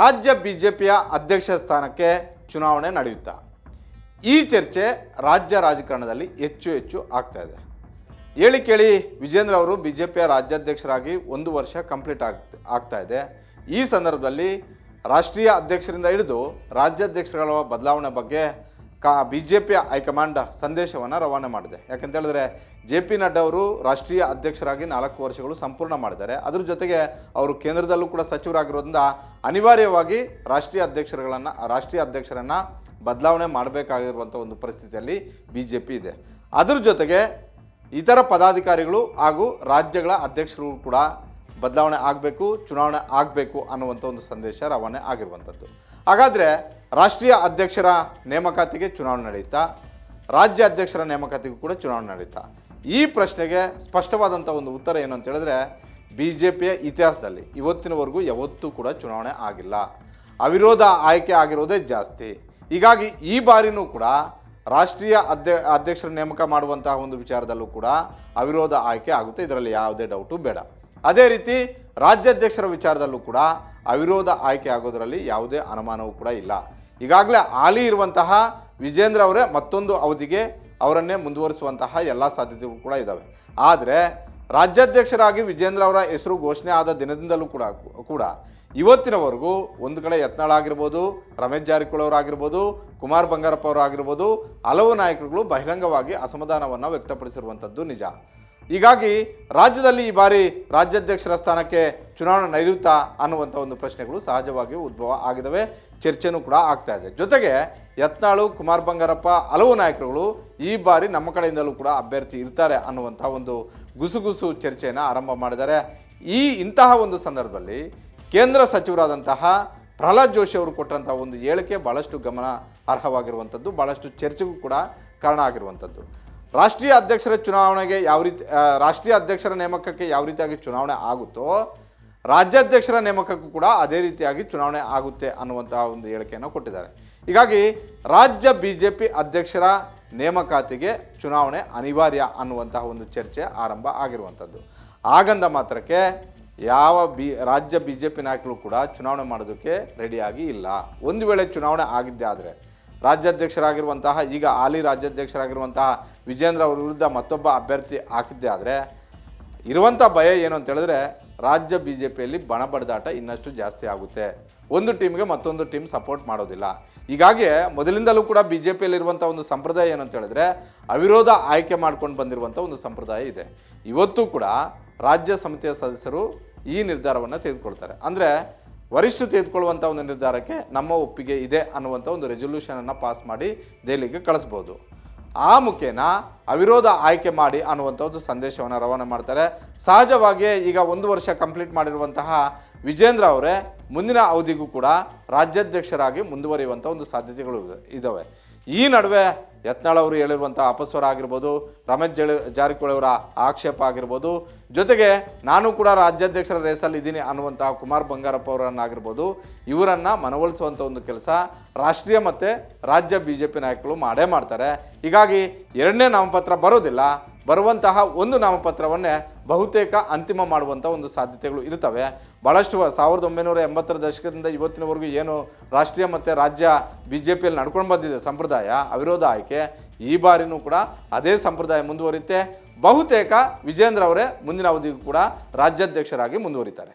ರಾಜ್ಯ B J ಪಿಯ ಅಧ್ಯಕ್ಷ ಸ್ಥಾನಕ್ಕೆ ಚುನಾವಣೆ ನಡೆಯುತ್ತಾ? ಈ ಚರ್ಚೆ ರಾಜ್ಯ ರಾಜಕಾರಣದಲ್ಲಿ ಹೆಚ್ಚು ಹೆಚ್ಚು ಆಗ್ತಾ ಇದೆ. ಹೇಳಿ ಕೇಳಿ, ವಿಜೇಂದ್ರ ಅವರು ಬಿ ಜೆ ಪಿಯ ರಾಜ್ಯಾಧ್ಯಕ್ಷರಾಗಿ ಒಂದು ವರ್ಷ ಕಂಪ್ಲೀಟ್ ಆಗ್, ಆಗ್ತಾ ಇದೆ. ಈ ಸಂದರ್ಭದಲ್ಲಿ ರಾಷ್ಟ್ರೀಯ ಅಧ್ಯಕ್ಷರಿಂದ ಹಿಡಿದು ರಾಜ್ಯಾಧ್ಯಕ್ಷರುಗಳ ಬದಲಾವಣೆ ಬಗ್ಗೆ ಕಾ ಬಿ ಜೆ ಪಿಯ ಹೈಕಮಾಂಡ್ ಸಂದೇಶವನ್ನು ರವಾನೆ ಮಾಡಿದೆ. ಯಾಕಂತೇಳಿದ್ರೆ ಜೆ ಪಿ ನಡ್ಡಾ ಅವರು ರಾಷ್ಟ್ರೀಯ ಅಧ್ಯಕ್ಷರಾಗಿ ನಾಲ್ಕು ವರ್ಷಗಳು ಸಂಪೂರ್ಣ ಮಾಡಿದ್ದಾರೆ. ಅದ್ರ ಜೊತೆಗೆ ಅವರು ಕೇಂದ್ರದಲ್ಲೂ ಕೂಡ ಸಚಿವರಾಗಿರೋದ್ರಿಂದ ಅನಿವಾರ್ಯವಾಗಿ ರಾಷ್ಟ್ರೀಯ ಅಧ್ಯಕ್ಷರುಗಳನ್ನು, ರಾಷ್ಟ್ರೀಯ ಅಧ್ಯಕ್ಷರನ್ನು ಬದಲಾವಣೆ ಮಾಡಬೇಕಾಗಿರುವಂಥ ಒಂದು ಪರಿಸ್ಥಿತಿಯಲ್ಲಿ ಬಿ ಜೆ ಪಿ ಇದೆ. ಅದ್ರ ಜೊತೆಗೆ ಇತರ ಪದಾಧಿಕಾರಿಗಳು ಹಾಗೂ ರಾಜ್ಯಗಳ ಅಧ್ಯಕ್ಷರು ಕೂಡ ಬದಲಾವಣೆ ಆಗಬೇಕು, ಚುನಾವಣೆ ಆಗಬೇಕು ಅನ್ನುವಂಥ ಒಂದು ಸಂದೇಶ ರವಾನೆ ಆಗಿರುವಂಥದ್ದು ಹಾಗಾದರೆ ರಾಷ್ಟ್ರೀಯ ಅಧ್ಯಕ್ಷರ ನೇಮಕಾತಿಗೆ ಚುನಾವಣೆ ನಡೆಯುತ್ತಾ ರಾಜ್ಯ ಅಧ್ಯಕ್ಷರ ನೇಮಕಾತಿಗೂ ಕೂಡ ಚುನಾವಣೆ ನಡೆಯುತ್ತಾ ಈ ಪ್ರಶ್ನೆಗೆ ಸ್ಪಷ್ಟವಾದಂಥ ಒಂದು ಉತ್ತರ ಏನು ಅಂತ ಹೇಳಿದ್ರೆ ಬಿ ಜೆ ಪಿಯ ಇತಿಹಾಸದಲ್ಲಿ ಇವತ್ತಿನವರೆಗೂ ಯಾವತ್ತೂ ಕೂಡ ಚುನಾವಣೆ ಆಗಿಲ್ಲ. ಅವಿರೋಧ ಆಯ್ಕೆ ಆಗಿರೋದೇ ಜಾಸ್ತಿ. ಹೀಗಾಗಿ ಈ ಬಾರಿನೂ ಕೂಡ ರಾಷ್ಟ್ರೀಯ ಅಧ್ಯ ಅಧ್ಯಕ್ಷರ ನೇಮಕ ಮಾಡುವಂತಹ ಒಂದು ವಿಚಾರದಲ್ಲೂ ಕೂಡ ಅವಿರೋಧ ಆಯ್ಕೆ ಆಗುತ್ತೆ. ಇದರಲ್ಲಿ ಯಾವುದೇ ಡೌಟು ಬೇಡ. ಅದೇ ರೀತಿ ರಾಜ್ಯಾಧ್ಯಕ್ಷರ ವಿಚಾರದಲ್ಲೂ ಕೂಡ ಅವಿರೋಧ ಆಯ್ಕೆ ಆಗೋದರಲ್ಲಿ ಯಾವುದೇ ಅನುಮಾನವೂ ಕೂಡ ಇಲ್ಲ. ಈಗಾಗಲೇ ಹಾಲಿ ಇರುವಂತಹ ವಿಜೇಂದ್ರ ಅವರೇ ಮತ್ತೊಂದು ಅವಧಿಗೆ ಅವರನ್ನೇ ಮುಂದುವರಿಸುವಂತಹ ಎಲ್ಲ ಸಾಧ್ಯತೆಗಳು ಕೂಡ ಇದ್ದಾವೆ ಆದರೆ ರಾಜ್ಯಾಧ್ಯಕ್ಷರಾಗಿ ವಿಜೇಂದ್ರ ಅವರ ಹೆಸರು ಘೋಷಣೆ ಆದ ದಿನದಿಂದಲೂ ಕೂಡ ಕೂಡ ಇವತ್ತಿನವರೆಗೂ ಒಂದು ಕಡೆ ಯತ್ನಾಳ್ ಆಗಿರ್ಬೋದು, ರಮೇಶ್ ಜಾರಕಿಹೊಳಿ ಅವರಾಗಿರ್ಬೋದು ಕುಮಾರ್ ಬಂಗಾರಪ್ಪ ಅವರಾಗಿರ್ಬೋದು ಹಲವು ನಾಯಕರುಗಳು ಬಹಿರಂಗವಾಗಿ ಅಸಮಾಧಾನವನ್ನು ವ್ಯಕ್ತಪಡಿಸಿರುವಂಥದ್ದು ನಿಜ. ಹೀಗಾಗಿ ರಾಜ್ಯದಲ್ಲಿ ಈ ಬಾರಿ ರಾಜ್ಯಾಧ್ಯಕ್ಷರ ಸ್ಥಾನಕ್ಕೆ ಚುನಾವಣೆ ನಡೆಯುತ್ತಾ ಅನ್ನುವಂಥ ಒಂದು ಪ್ರಶ್ನೆಗಳು ಸಹಜವಾಗಿ ಉದ್ಭವ ಆಗಿದ್ದಾವೆ. ಚರ್ಚೆನೂ ಕೂಡ ಆಗ್ತಾ ಇದೆ. ಜೊತೆಗೆ ಯತ್ನಾಳು, ಕುಮಾರ್ ಬಂಗಾರಪ್ಪ ಹಲವು ನಾಯಕರುಗಳು ಈ ಬಾರಿ ನಮ್ಮ ಕಡೆಯಿಂದಲೂ ಕೂಡ ಅಭ್ಯರ್ಥಿ ಇರ್ತಾರೆ ಅನ್ನುವಂಥ ಒಂದು ಗುಸುಗುಸು ಚರ್ಚೆಯನ್ನು ಆರಂಭ ಮಾಡಿದ್ದಾರೆ. ಈ ಇಂತಹ ಒಂದು ಸಂದರ್ಭದಲ್ಲಿ ಕೇಂದ್ರ ಸಚಿವರಾದಂತಹ ಪ್ರಹ್ಲಾದ್ ಜೋಶಿ ಅವರು ಕೊಟ್ಟಂತಹ ಒಂದು ಹೇಳಿಕೆ ಭಾಳಷ್ಟು ಗಮನ ಅರ್ಹವಾಗಿರುವಂಥದ್ದು ಭಾಳಷ್ಟು ಚರ್ಚೆಗೂ ಕೂಡ ಕಾರಣ ಆಗಿರುವಂಥದ್ದು. ರಾಷ್ಟ್ರೀಯ ಅಧ್ಯಕ್ಷರ ಚುನಾವಣೆಗೆ ಯಾವ ರೀತಿ ರಾಷ್ಟ್ರೀಯ ಅಧ್ಯಕ್ಷರ ನೇಮಕಕ್ಕೆ ಯಾವ ರೀತಿಯಾಗಿ ಚುನಾವಣೆ ಆಗುತ್ತೋ, ರಾಜ್ಯಾಧ್ಯಕ್ಷರ ನೇಮಕಕ್ಕೂ ಕೂಡ ಅದೇ ರೀತಿಯಾಗಿ ಚುನಾವಣೆ ಆಗುತ್ತೆ ಅನ್ನುವಂತಹ ಒಂದು ಹೇಳಿಕೆಯನ್ನು ಕೊಟ್ಟಿದ್ದಾರೆ. ಹೀಗಾಗಿ ರಾಜ್ಯ ಬಿ ಜೆ ಪಿ ಅಧ್ಯಕ್ಷರ ನೇಮಕಾತಿಗೆ ಚುನಾವಣೆ ಅನಿವಾರ್ಯ ಅನ್ನುವಂತಹ ಒಂದು ಚರ್ಚೆ ಆರಂಭ ಆಗಿರುವಂಥದ್ದು. ಆಗಂದ ಮಾತ್ರಕ್ಕೆ ಯಾವ ಬಿ, ರಾಜ್ಯ ಬಿ ಜೆ ಪಿ ನಾಯಕರು ಕೂಡ ಚುನಾವಣೆ ಮಾಡೋದಕ್ಕೆ ರೆಡಿಯಾಗಿ ಇಲ್ಲ. ಒಂದು ವೇಳೆ ಚುನಾವಣೆ ಆಗಿದ್ದೇ ಆದರೆ ರಾಜ್ಯಾಧ್ಯಕ್ಷರಾಗಿರುವಂತಹ, ಈಗ ಹಾಲಿ ರಾಜ್ಯಾಧ್ಯಕ್ಷರಾಗಿರುವಂತಹ ವಿಜೇಂದ್ರ ಅವರ ವಿರುದ್ಧ ಮತ್ತೊಬ್ಬ ಅಭ್ಯರ್ಥಿ ಹಾಕಿದ್ದೆ ಆದರೆ ಇರುವಂಥ ಭಯ ಏನು ಅಂತ ಹೇಳಿದ್ರೆ, ರಾಜ್ಯ ಬಿ ಜೆ ಪಿಯಲ್ಲಿ ಬಣ ಬಡಿದಾಟ ಇನ್ನಷ್ಟು ಜಾಸ್ತಿ ಆಗುತ್ತೆ. ಒಂದು ಟೀಮ್ಗೆ ಮತ್ತೊಂದು ಟೀಮ್ ಸಪೋರ್ಟ್ ಮಾಡೋದಿಲ್ಲ. ಹೀಗಾಗಿ ಮೊದಲಿಂದಲೂ ಕೂಡ ಬಿ ಜೆ ಪಿಯಲ್ಲಿರುವಂಥ ಒಂದು ಸಂಪ್ರದಾಯ ಏನು ಅಂತ ಹೇಳಿದ್ರೆ, ಅವಿರೋಧ ಆಯ್ಕೆ ಮಾಡ್ಕೊಂಡು ಬಂದಿರುವಂಥ ಒಂದು ಸಂಪ್ರದಾಯ ಇದೆ. ಇವತ್ತು ಕೂಡ ರಾಜ್ಯ ಸಮಿತಿಯ ಸದಸ್ಯರು ಈ ನಿರ್ಧಾರವನ್ನು ತೆಗೆದುಕೊಳ್ತಾರೆ. ಅಂದರೆ ವರಿಷ್ಠರು ತೆಗೆದುಕೊಳ್ಳುವಂಥ ಒಂದು ನಿರ್ಧಾರಕ್ಕೆ ನಮ್ಮ ಒಪ್ಪಿಗೆ ಇದೆ ಅನ್ನುವಂಥ ಒಂದು ರೆಸೊಲ್ಯೂಷನನ್ನು ಪಾಸ್ ಮಾಡಿ ದೆಹಲಿಗೆ ಕಳಿಸ್ಬೋದು. ಆ ಮುಖೇನ ಅವಿರೋಧ ಆಯ್ಕೆ ಮಾಡಿ ಅನ್ನುವಂಥ ಒಂದು ಸಂದೇಶವನ್ನು ರವಾನೆ ಮಾಡ್ತಾರೆ. ಸಹಜವಾಗಿಯೇ ಈಗ ಒಂದು ವರ್ಷ ಕಂಪ್ಲೀಟ್ ಮಾಡಿರುವಂತಹ ವಿಜೇಂದ್ರ ಅವರೇ ಮುಂದಿನ ಅವಧಿಗೂ ಕೂಡ ರಾಜ್ಯಾಧ್ಯಕ್ಷರಾಗಿ ಮುಂದುವರಿಯುವಂಥ ಒಂದು ಸಾಧ್ಯತೆಗಳು ಇದ್ದಾವೆ ಈ ನಡುವೆ ಯತ್ನಾಳ್ ಅವರು ಹೇಳಿರುವಂಥ ಅಪಸ್ವರ ಆಗಿರ್ಬೋದು ರಮೇಶ್ ಜಳಿ, ಜಾರಕಿಹೊಳಿ ಅವರ ಆಕ್ಷೇಪ ಆಗಿರ್ಬೋದು, ಜೊತೆಗೆ ನಾನು ಕೂಡ ರಾಜ್ಯಾಧ್ಯಕ್ಷರ ರೇಸಲ್ಲಿ ಇದ್ದೀನಿ ಅನ್ನುವಂಥ ಕುಮಾರ್ ಬಂಗಾರಪ್ಪ ಅವರನ್ನಾಗಿರ್ಬೋದು, ಇವರನ್ನು ಮನವೊಲಿಸುವಂಥ ಒಂದು ಕೆಲಸ ರಾಷ್ಟ್ರೀಯ ಮತ್ತು ರಾಜ್ಯ ಬಿ ಜೆ ಪಿ ನಾಯಕರು ಮಾಡೇ ಮಾಡ್ತಾರೆ. ಹೀಗಾಗಿ ಎರಡನೇ ನಾಮಪತ್ರ ಬರೋದಿಲ್ಲ. ಬರುವಂತಹ ಒಂದು ನಾಮಪತ್ರವನ್ನೇ ಬಹುತೇಕ ಅಂತಿಮ ಮಾಡುವಂಥ ಒಂದು ಸಾಧ್ಯತೆಗಳು ಇರ್ತವೆ ಭಾಳಷ್ಟು ಸಾವಿರದ ಒಂಬೈನೂರ ಎಂಬತ್ತರ ದಶಕದಿಂದ ಇವತ್ತಿನವರೆಗೂ ಏನು ರಾಷ್ಟ್ರೀಯ ಮತ್ತು ರಾಜ್ಯ ಬಿ ಜೆ ಪಿಯಲ್ಲಿ ನಡ್ಕೊಂಡು ಬಂದಿದೆ ಸಂಪ್ರದಾಯ, ಅವಿರೋಧ ಆಯ್ಕೆ, ಈ ಬಾರಿನೂ ಕೂಡ ಅದೇ ಸಂಪ್ರದಾಯ ಮುಂದುವರಿಯುತ್ತೆ. ಬಹುತೇಕ ವಿಜೇಂದ್ರ ಅವರೇ ಮುಂದಿನ ಅವಧಿಗೂ ಕೂಡ ರಾಜ್ಯಾಧ್ಯಕ್ಷರಾಗಿ ಮುಂದುವರಿತಾರೆ.